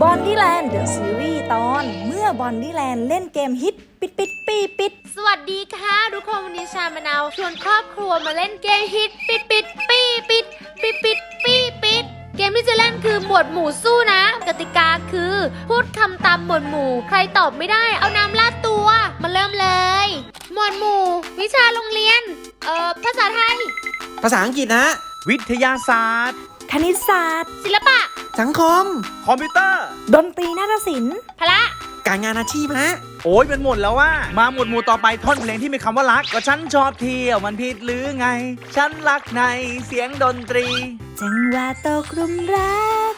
บอนดี้แลนด์เดอะซีรีส์ตอน เมื่อบอนดี้แลนด์เล่นเกมฮิต ปิดปิดปีปิด สวัสดีค่ะ ทุกคนวันนี้ชามะนาวชวนครอบครัวมาเล่นเกมฮิต ปิดปิดปีปิดปิดปิดปีปิด เกมที่จะเล่นคือหมวดหมู่สู้นะ กติกาคือ พูดคำตามหมวดหมู่ ใครตอบไม่ได้เอาน้ำลาดตัวมาเริ่มเลย หมวดหมู่ วิชาโรงเรียน เอ่อภาษาไทย ภาษาอังกฤษนะ วิทยาศาสตร์ค ณิตศาสตร์ ศิลปะ สังคม คอมพิวเตอร์ ดนตรีนาฏศิลป์ พละ การงานอาชีพฮะ โอ้ยเป็นหมดแล้วว่า มาหมวดหมู่ต่อไปท่อนเพลงที่มีคำว่ารัก ก็ฉันชอบเที่ยวมันผิดหรือไง ฉันรักในเสียงดนตรี จังหวะตกหลุมรัก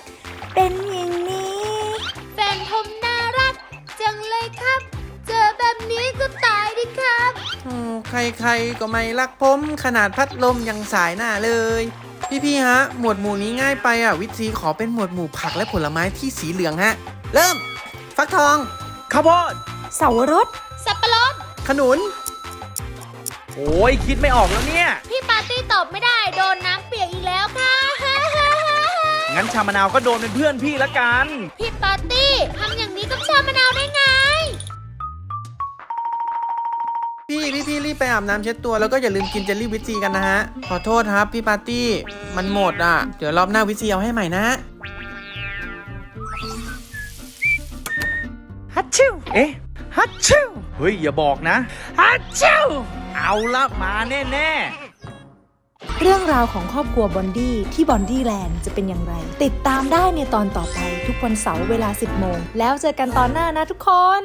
เป็นอย่างนี้ แฟนผมน่ารัก จังเลยครับ เจอแบบนี้ก็ตายดิครับใครๆก็ไม่รักผม ขนาดพัดลมยังสายหน้าเลย พี่ๆฮะ หมวดหมู่นี้ง่ายไปอะ วิธีขอเป็นหมวดหมู่ผักและผลไม้ที่สีเหลืองฮะ เริ่ม ฟักทอง ข้าวโพดเสาวรสสับปะรด ขนุน โอ้ยคิดไม่ออกแล้วเนี่ย พี่ปาร์ตี้ตอบไม่ได้โดนน้ำเปียกอีกแล้วค่ะ งั้นชามะนาวก็โดนเป็นเพื่อนพี่ละกัน พี่ปาร์ตี้ทำอย่างนี้กับชามะนาวได้ไง ไปอาบน้ำเช็ดตัวแล้วก็อย่าลืมกินเจลลี่วิตซีกันนะฮะ ขอโทษครับพี่ปาร์ตี้ มันหมดอะ เดี๋ยวรอบหน้าวิตซีเอาให้ใหม่นะ ฮัตชิวเอ๊ะฮัตชิวเฮ้ย อย่าบอกนะ ฮัตชิวเอาละมาแน่ๆ เรื่องราวของครอบครัวบอนดี้ที่บอนดี้แลนด์จะเป็นอย่างไร ติดตามได้ในตอนต่อไปทุกวันเสาร์เวลา 10 โมง แล้วเจอกันตอนหน้านะทุกคน